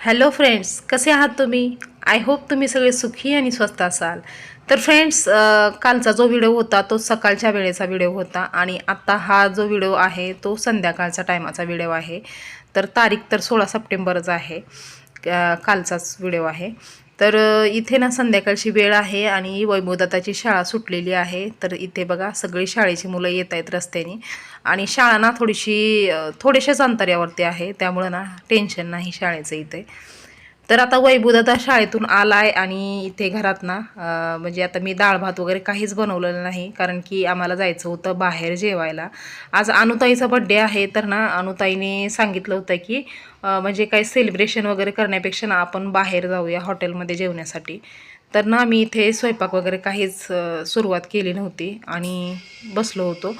Hello friends कसे आहात तुम्ही? आय होप तुम्ही सगळे सुखी आणि स्वस्त असाल. तर फ्रेंड्स कालचा जो व्हिडिओ होता तो सकाळच्या वेळेचा व्हिडिओ होता आणि आत्ता हा जो व्हिडिओ आहे तो संध्याकाळचा टायमाचा व्हिडिओ आहे. तर तारीख तर सोळा सप्टेंबरच आहे कालचाच व्हिडिओ आहे. तर इथे ना संध्याकाळची वेळ आहे आणि वैभवदत्ताची शाळा सुटलेली आहे. तर इथे बघा सगळी शाळेची मुलं येत आहेत रस्त्याने आणि शाळा ना थोडीशी थोड्याशाच अंतर्यावरती आहे. त्यामुळं ना टेन्शन नाही शाळेचं इथे. तर आता वैभवदादा शाळेतून आलाय आणि इथे घरात ना म्हणजे आता मी डाळ भात वगैरे काहीच बनवलेलं नाही कारण की आम्हाला जायचं होतं बाहेर जेवायला. आज अनुताईचा बड्डे आहे तर ना अनुताईने सांगितलं होतं की म्हणजे काही सेलिब्रेशन वगैरे करण्यापेक्षा ना आपण बाहेर जाऊया हॉटेलमध्ये जेवण्यासाठी. तर ना मी इथे स्वयंपाक वगैरे काहीच सुरुवात केली नव्हती आणि बसलो होतो.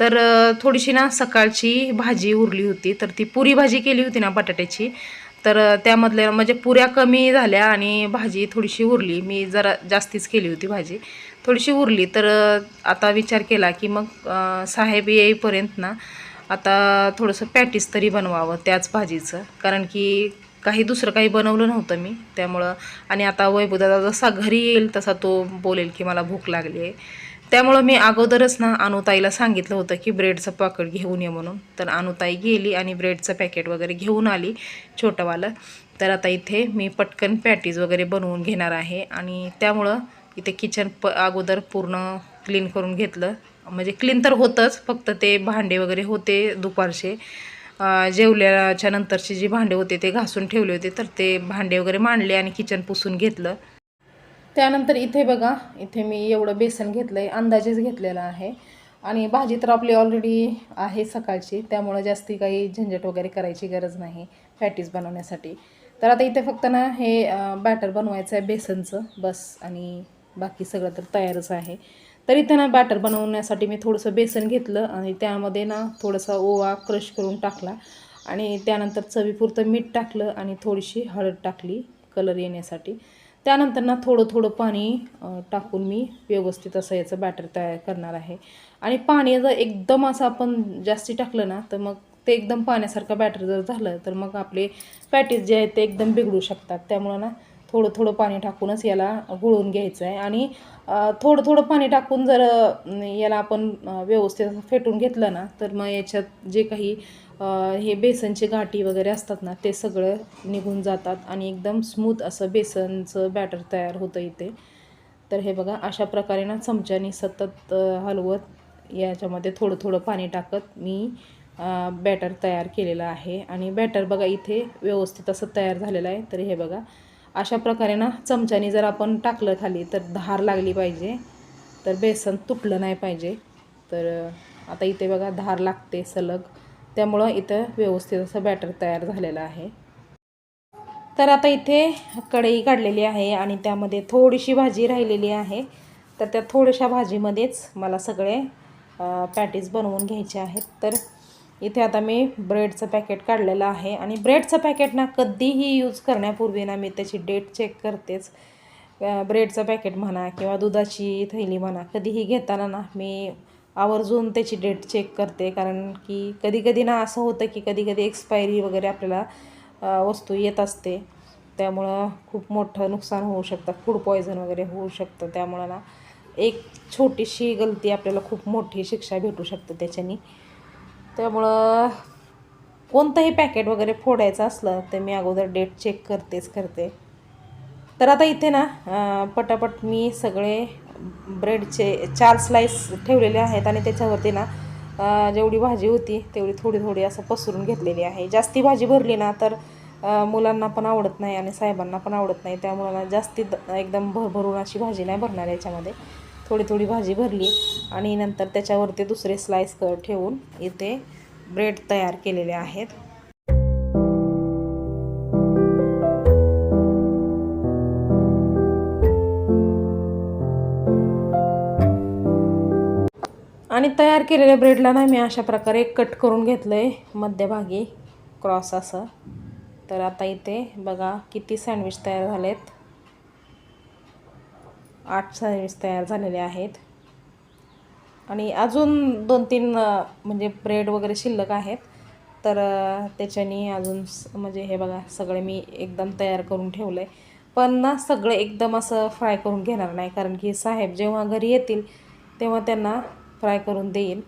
तर थोडीशी ना सकाळची भाजी उरली होती तर ती पुरी भाजी केली होती ना बटाट्याची तर त्यामधल्या म्हणजे पुऱ्या कमी झाल्या आणि भाजी थोडीशी उरली. मी जरा जास्तीच केली होती भाजी. थोडीशी उरली. तर आता विचार केला की मग साहेब येईपर्यंत ना आता थोडंसं पॅटीस तरी बनवावं त्याच भाजीचं. कारण की काही दुसरं काही बनवलं नव्हतं मी त्यामुळं. आणि आता वैभवदादा जसा घरी येईल तसा तो बोलेल की मला भूक लागली आहे. त्यामुळं मी अगोदरच ना अनुताईला सांगितलं होतं की ब्रेडचं पॉकेट घेऊन ये म्हणून. तर अनुताई गेली आणि ब्रेडचं पॅकेट वगैरे घेऊन आली छोटंवालं. तर आता इथे मी पटकन पॅटीज वगैरे बनवून घेणार आहे. आणि त्यामुळं इथे किचन प अगोदर पूर्ण क्लीन करून घेतलं. म्हणजे क्लीन तर होतंच फक्त ते भांडे वगैरे होते दुपारचे. जेवल्याच्या नंतरचे जे भांडे होते ते घासून ठेवले होते तर ते भांडे वगैरे मांडले आणि किचन पुसून घेतलं. त्यानंतर इथे बघा इथे मी एवढं बेसन घेतलं आहे अंदाजेच घेतलेलं आहे. आणि भाजी तर आपली ऑलरेडी आहे सकाळची त्यामुळं जास्ती काही झंझट वगैरे करायची गरज नाही फॅटीज बनवण्यासाठी. तर आता इथे फक्त ना हे बॅटर बनवायचं आहे बेसनचं बस. आणि बाकी सगळं तर तयारच आहे. तर इथे ना बॅटर बनवण्यासाठी मी थोडंसं बेसन घेतलं आणि त्यामध्ये ना थोडासा ओवा क्रश करून टाकला. आणि त्यानंतर चवीपुरतं मीठ टाकलं आणि थोडीशी हळद टाकली कलर येण्यासाठी. त्यानंतर ना थोडं थोडं पाणी टाकून मी व्यवस्थित असं याचं बॅटर तयार करणार आहे. आणि पाणी जर एकदम असं आपण जास्ती टाकलं ना तर मग ते एकदम पाण्यासारखं बॅटर जर झालं तर मग आपले पॅटीस जे आहेत ते एकदम बिघडू शकतात. त्यामुळं ना थोडं थोडं पाणी टाकूनच याला गुळून घ्यायचं आहे. आणि थोडं थोडं पाणी टाकून जर याला आपण व्यवस्थित असं फेटून घेतलं ना तर मग याच्यात जे काही हे बेसनचे गाठी वगैरे असतात ना ते सगळं निघून जातात आणि एकदम स्मूथ असं बेसनचं बॅटर तयार होतं इथे. तर हे बघा अशा प्रकारे ना चमच्यानी सतत हलवत याच्यामध्ये थोडं थोडं पाणी टाकत मी बॅटर तयार केलेलं आहे. आणि बॅटर बघा इथे व्यवस्थित असं तयार झालेलं आहे. तर हे बघा अशा प्रकारे ना चमच्यानी जर आपण टाकलं खाली तर धार लागली पाहिजे. तर बेसन तुटलं नाही पाहिजे. तर आता इथे बघा धार लागते सलग. त्यामुळं इथं व्यवस्थित असं बॅटर तयार झालेलं आहे. तर आता इथे कढई काढलेली आहे आणि त्यामध्ये थोडीशी भाजी राहिलेली आहे. तर त्या थोड्याशा भाजीमध्येच मला सगळे पॅटीज बनवून घ्यायचे आहेत. तर इथे आता मी ब्रेडचं पॅकेट काढलेलं आहे आणि ब्रेडचं पॅकेट ना कधीही यूज करण्यापूर्वी ना मी त्याची डेट चेक करतेच. ब्रेडचं पॅकेट म्हणा किंवा दुधाची थैली म्हणा कधीही घेताना ना मी आवर्जून त्याची डेट चेक करते. कारण की कधी कधी ना असं होतं की कधी कधी एक्सपायरी वगैरे आपल्याला वस्तू येत असते. त्यामुळं खूप मोठं नुकसान होऊ शकतं. फूड पॉयझन वगैरे होऊ शकतं. त्यामुळं ना एक छोटीशी गलती आपल्याला खूप मोठी शिक्षा भेटू शकते त्याच्यानी. त्यामुळं कोणतंही पॅकेट वगैरे फोडायचं असलं तर मी अगोदर डेट चेक करतेच करते. तर आता इथे ना पटापट मी सगळे ब्रेडचे चार स्लाईस ठेवलेले आहेत आणि त्याच्यावरती ना जेवढी भाजी होती तेवढी थोडी थोडी असं पसरून घेतलेली आहे. जास्ती भाजी भरली ना तर मुलांना पण आवडत नाही आणि साहेबांना पण आवडत नाही. त्या ना जास्ती द- एकदम भरभरून अशी भाजी नाही भरणार याच्यामध्ये. थोडी थोडी भाजी भरली आणि नंतर त्याच्यावरती दुसरे स्लाईस कर ठेवून इथे ब्रेड तयार केलेले आहेत. आणि तयार केलेल्या ब्रेडला ना मी अशा प्रकारे कट करून घेतलं आहे मध्यभागी क्रॉस असं. तर आता इथे बघा किती सँडविच तयार झालेत. आठ सँडविच तयार झालेले आहेत. आणि अजून दोन तीन म्हणजे ब्रेड वगैरे शिल्लक आहेत. तर त्याच्यानी अजून स- म्हणजे हे बघा सगळे मी एकदम तयार करून ठेवलं आहे पण ना सगळं एकदम असं फ्राय करून घेणार नाही. कारण की साहेब जेव्हा घरी येतील तेव्हा त्यांना फ्राय करून देईल.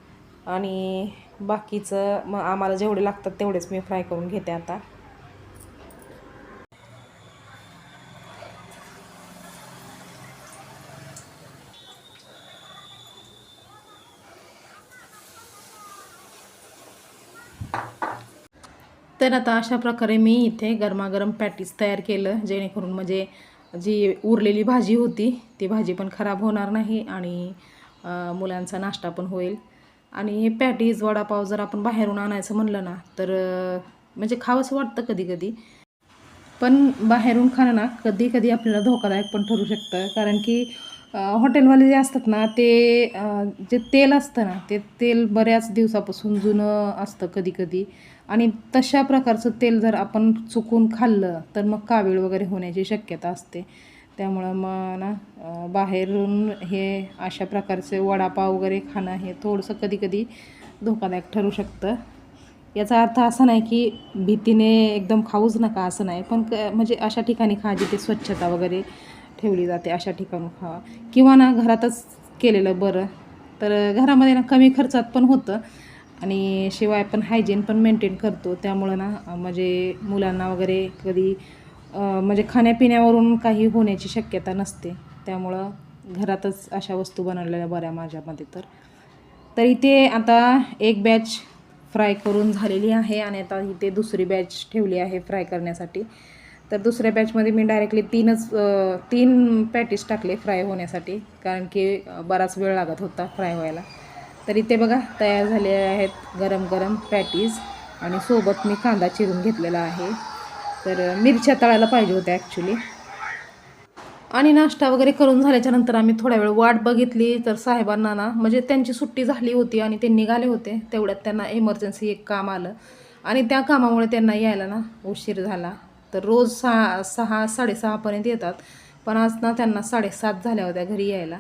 आणि बाकीचं मग आम्हाला जेवढे लागतात तेवढेच मी फ्राय करून घेते आता. तर आता अशा प्रकारे मी इथे गरमागरम पॅटीस तयार केलं जेणेकरून म्हणजे जी उरलेली भाजी होती ती भाजी पण खराब होणार नाही आणि मुलांचा नाश्ता पण होईल. आणि हे पॅटीज वडापाव जर आपण बाहेरून आणायचं म्हणलं ना तर म्हणजे खावंसं वाटतं कधी कधी पण बाहेरून खाणं ना कधी कधी आपल्याला धोकादायक पण ठरू शकतं. कारण की हॉटेलवाले जे असतात ना ते जे तेल असतं ना ते तेल बऱ्याच दिवसापासून जुनं असतं कधी कधी आणि तशा प्रकारचं तेल जर आपण चुकून खाल्लं तर मग कावीळ वगैरे होण्याची शक्यता असते. त्यामुळं मग ना बाहेरून हे अशा प्रकारचे वडापाव वगैरे खाणं हे थोडंसं कधी कधी धोकादायक ठरू शकतं. याचा अर्थ असा नाही की भीतीने एकदम खाऊच नका असं नाही पण क म्हणजे अशा ठिकाणी खा जिथे स्वच्छता वगैरे ठेवली जाते अशा ठिकाणी खावा किंवा ना घरातच केलेलं बरं तर घरामध्ये ना कमी खर्चात पण होतं आणि शिवाय पण हायजीन पण मेंटेन करतो. त्यामुळं ना म्हणजे मुलांना वगैरे कधी म्हणजे खाण्यापिण्यावरून काही होण्याची शक्यता नसते. त्यामुळं घरातच अशा वस्तू बनवलेल्या बऱ्या माझ्यामध्ये तर. तर इथे आता एक बॅच फ्राय करून झालेली आहे आणि आता इथे दुसरी बॅच ठेवली आहे फ्राय करण्यासाठी. तर दुसऱ्या बॅचमध्ये मी डायरेक्टली तीनच तीन पॅटीस टाकले फ्राय होण्यासाठी. कारण की बराच वेळ लागत होता फ्राय व्हायला. तर इथे बघा तयार झाले आहेत गरम गरम पॅटीज आणि सोबत मी कांदा चिरून घेतलेला आहे. तर मिरच्या तळायला पाहिजे होत्या ॲक्च्युली आणि नाश्ता वगैरे करून झाल्याच्यानंतर आम्ही थोड्या वेळ वाट बघितली तर साहेबांना ना म्हणजे त्यांची सुट्टी झाली होती आणि ते निघाले होते. तेवढ्यात त्यांना इमर्जन्सी एक काम आलं. आणि त्या कामामुळे त्यांना यायला ना उशीर झाला. तर रोज सहा सहा साडेसहापर्यंत येतात. पण आज ना त्यांना साडेसात झाल्या होत्या घरी यायला.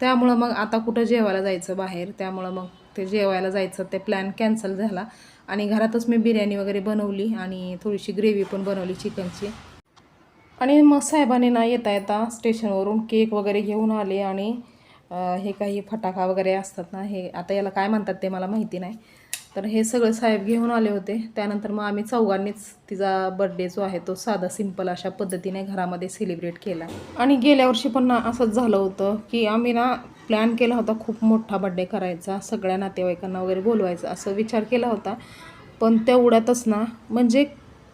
त्यामुळं मग आता कुठं जेवायला जायचं बाहेर? त्यामुळं मग ते जेवायला जायचं. ते प्लॅन कॅन्सल झाला. आणि घरातच मी बिर्याणी वगैरे बनवली आणि थोडीशी ग्रेव्ही पण बनवली चिकनची. आणि मग साहेबांनी ना येता येता स्टेशनवरून केक वगैरे घेऊन आले आणि हे काही फटाका वगैरे असतात ना हे आता याला काय म्हणतात ते मला माहिती नाही. तर हे सगळं साहेब घेऊन आले होते. त्यानंतर मग आम्ही चौघांनीच तिचा बड्डे जो आहे तो साधा सिंपल अशा पद्धतीने घरामध्ये सेलिब्रेट केला. आणि गेल्या वर्षी पण ना असंच झालं होतं की आम्ही ना प्लॅन केला होता खूप मोठा बड्डे करायचा सगळ्या नातेवाईकांना वगैरे बोलवायचा असं विचार केला होता. पण तेवढ्यातच ना म्हणजे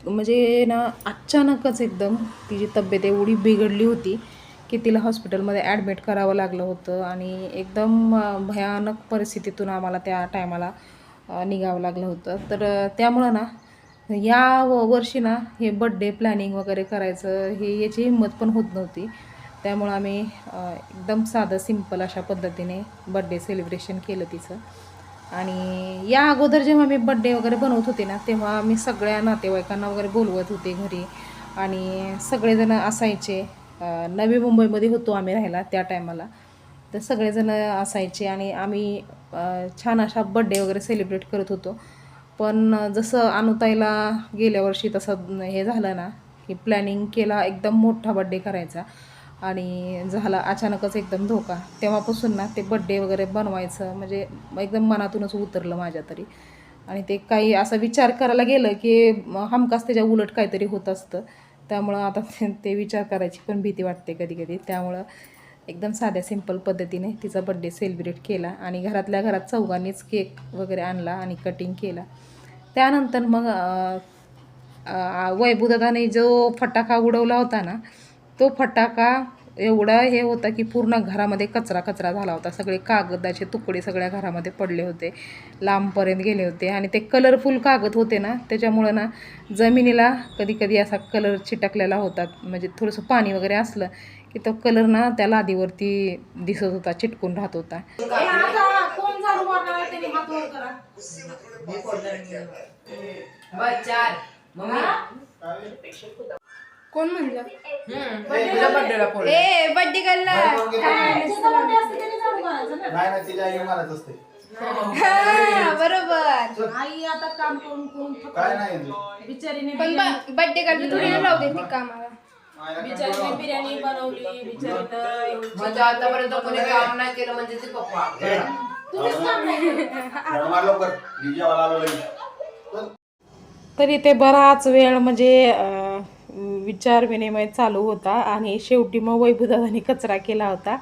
म्हणजे ना अचानकच एकदम तिची तब्येत एवढी बिघडली होती की तिला हॉस्पिटलमध्ये ॲडमिट करावं लागलं होतं. आणि एकदम भयानक परिस्थितीतून आम्हाला त्या टायमाला निघावं लागलं होतं. तर त्यामुळं ना या व- वर्षी ना हे बड्डे प्लॅनिंग वगैरे करायचं हे याची हिंमत पण होत नव्हती. त्यामुळं आम्ही एकदम साधं सिंपल अशा पद्धतीने बड्डे सेलिब्रेशन केलं तिचं. आणि या अगोदर जेव्हा मी बड्डे वगैरे बनवत होते ना तेव्हा मी सगळ्या नातेवाईकांना वगैरे बोलवत होते घरी. आणि सगळेजण असायचे. नवी मुंबईमध्ये होतो आम्ही राहायला त्या टायमाला तर सगळेजण असायचे आणि आम्ही छान अशा बड्डे वगैरे सेलिब्रेट करत होतो. पण जसं अनुताईला गेल्या वर्षी तसं हे झालं ना की प्लॅनिंग केला एकदम मोठा बड्डे करायचा. आणि झाला अचानकच एकदम धोका. तेव्हापासून ना ते बड्डे वगैरे बनवायचं म्हणजे एकदम मनातूनच उतरलं माझ्या तरी. आणि ते काही असा विचार करायला गेलं की हमखास त्याच्या उलट काहीतरी होत असतं. त्यामुळं आता ते- ते विचार करायची पण भीती वाटते कधी कधी त्यामुळं एकदम साध्या सिंपल पद्धतीने तिचा बड्डे सेलिब्रेट केला आणि घरातल्या घरात चौघांनीच केक वगैरे आणला आणि कटिंग केला. त्यानंतर मग अं, जो फटाका उडवला होता ना तो फटाका एवढा हे होता की पूर्ण घरामध्ये कचरा कचरा झाला होता. सगळे कागदाचे तुकडे सगळ्या घरामध्ये पडले होते. लांबपर्यंत गेले होते आणि ते कलरफुल कागद होते ना त्याच्यामुळं ना जमिनीला कधी कधी असा कलर चिटकलेला होता. म्हणजे थोडंसं पाणी वगैरे असलं की तो कलर ना त्या लादीवरती दिसत होता चिटकून राहत होता. कोण म्हणलं? ए बड्डे करला नाही ना तिला आई मारत असते. हा, बरोबर. आई आता काम करून काय नाही बिचारीने पण बर्थडे कार्ड थोडी ना राहू देते कामाला बिचारीने बिर्याणी बनवली एवढी म्हणजे आतापर्यंत कोणी काम नाही केलं म्हणजे ते पप्पा. मार लवकर. डीजेवाला आलो लगेच. तर इथे बराच वेळ म्हणजे अं, विचार विनिमय चालू होता आणि शेवटी मग वैभवदादांनी कचरा केला होता.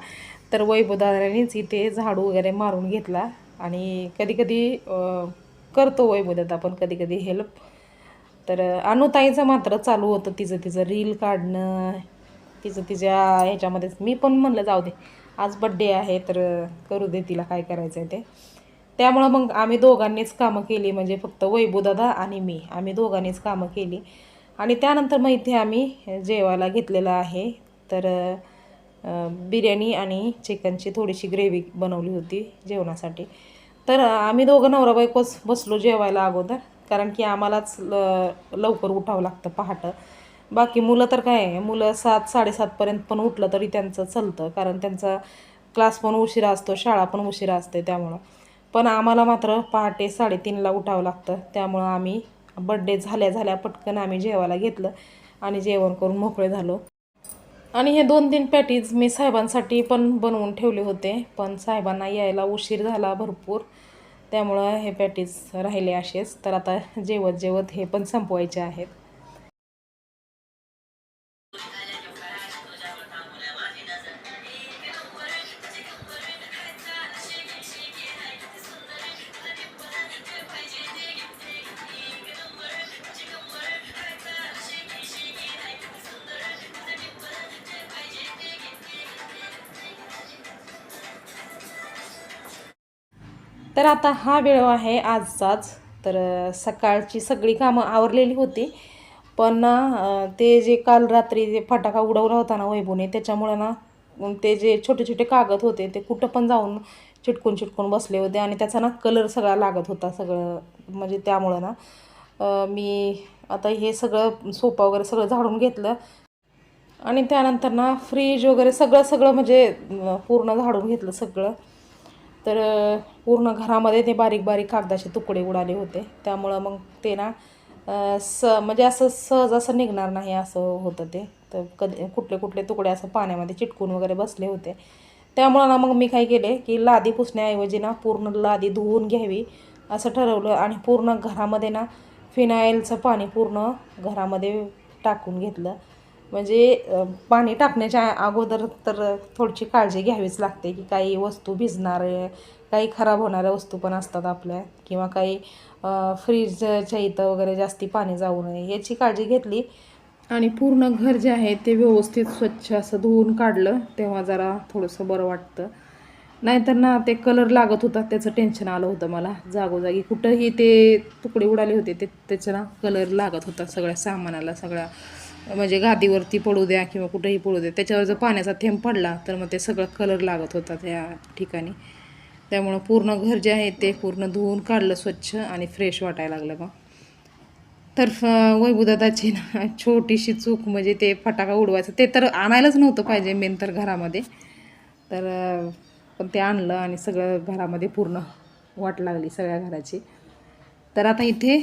तर वैभवदादांनीच इथे झाडू वगैरे मारून घेतला आणि कधी कधी करतो वैभवदादा पण कधी कधी हेल्प तर अनुताईचं मात्र चालू होतं तिचं तिचं रील काढणं तिचं तिच्या ह्याच्यामध्येच. मी पण म्हणलं जाऊ दे आज बड्डे आहे तर करू दे तिला काय करायचं आहे ते. त्यामुळं मग आम्ही दोघांनीच कामं केली म्हणजे फक्त वैभूदादा आणि मी. आम्ही दोघांनीच कामं केली. आणि त्यानंतर मग इथे आम्ही जेवायला घेतलेलं आहे. तर बिर्याणी आणि चिकनची थोडीशी ग्रेव्ही बनवली होती जेवणासाठी. तर आम्ही दोघं नवरा बायकोच बसलो जेवायला अगोदर. कारण की आम्हालाच ल लवकर उठावं लागतं पहाटं. बाकी मुलं तर काय आहे मुलं सात साडेसातपर्यंत पण उठलं तरी त्यांचं चालतं. कारण त्यांचा क्लास पण उशिरा असतो शाळा पण उशिरा असते त्यामुळं. पण आम्हाला मात्र पहाटे साडेतीनला उठावं लागतं. त्यामुळं आम्ही बड्डे झाल्या झाल्या पटकन आम्ही जेवायला घेतलं आणि जेवण करून मोकळे झालो. आणि हे दोन तीन पॅटीज मी साहेबांसाठी पण बनवून ठेवले होते. पण साहेबांना यायला उशीर झाला भरपूर. त्यामुळं हे पॅटीज राहिले असेच. तर आता जेवत जेवत हे पण संपवायचे आहेत. तर आता हा वेळ आहे आजचाच. तर सकाळची सगळी कामं आवरलेली होती. पण ते जे काल रात्री जे फटाका उडवला होता ना वैभूने त्याच्यामुळं ना ते जे छोटे छोटे कागद होते ते कुठं पण जाऊन चिटकून चिटकून बसले होते आणि त्याचा ना कलर सगळा लागत होता सगळं. म्हणजे त्यामुळं ना मी आता हे सगळं सोफा वगैरे सगळं झाडून घेतलं. आणि त्यानंतर ना फ्रीज वगैरे सगळं सगळं म्हणजे पूर्ण झाडून घेतलं सगळं. तर पूर्ण घरामध्ये ते बारीक बारीक कागदाचे तुकडे उडाले होते. त्यामुळं मग ते ना स म्हणजे असं सहज असं निघणार नाही असं होतं ते. तर कधी कुठले कुठले तुकडे असं पाण्यामध्ये चिटकून वगैरे बसले होते. त्यामुळं ना मग मी काय केले की लादी पुसण्याऐवजी ना पूर्ण लादी धुवून घ्यावी असं ठरवलं आणि पूर्ण घरामध्ये ना फिनाईलचं पाणी पूर्ण घरामध्ये टाकून घेतलं. म्हणजे पाणी टाकण्याच्या अगोदर तर थोडीशी काळजी घ्यावीच लागते की काही वस्तू भिजणार काही खराब होणाऱ्या वस्तू पण असतात आपल्या किंवा काही फ्रीजच्या इथं वगैरे जास्ती पाणी जाऊ नये याची काळजी घेतली. आणि पूर्ण घर जे आहे ते व्यवस्थित स्वच्छ असं धुवून काढलं तेव्हा जरा थोडंसं बरं वाटतं. नाहीतर ना ते कलर लागत होता त्याचं टेन्शन आलं होतं मला. जागोजागी कुठंही ते तुकडे उडाले होते ते त्याचं ना कलर लागत होता सगळ्या सामानाला सगळ्या म्हणजे गादीवरती पडू द्या किंवा कुठेही पडू द्या. त्याच्यावर जर पाण्याचा थेंब पडला तर मग ते सगळं कलर लागत होता त्या ठिकाणी. त्यामुळं पूर्ण घर जे आहे ते पूर्ण धुवून काढलं स्वच्छ आणि फ्रेश वाटायला लागलं मग तर वैभूदादाची ना छोटीशी चूक म्हणजे ते फटाका उडवायचं ते तर आणायलाच नव्हतं पाहिजे मेन तर घरामध्ये. तर पण ते आणलं आणि सगळं घरामध्ये पूर्ण वाट लागली सगळ्या घराची. तर आता इथे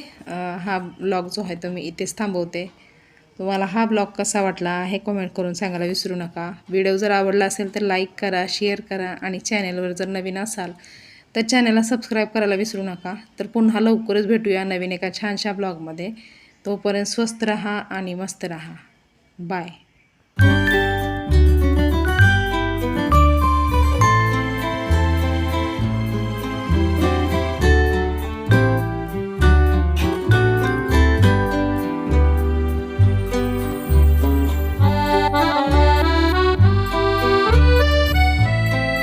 हा ब्लॉग जो आहे तो मी इथेच थांबवते. तुम्हाला हा ब्लॉग कसा वाटला हे कमेंट करून सांगायला विसरू नका. व्हिडिओ जर आवडला असेल तर लाईक करा शेअर करा आणि चॅनेलवर जर नवीन असाल तर चॅनलला सबस्क्राईब करायला विसरू नका. तर पुन्हा लवकरच भेटूया नवीन एका छानशा ब्लॉगमध्ये. तोपर्यंत स्वस्त रहा आणि मस्त रहा. बाय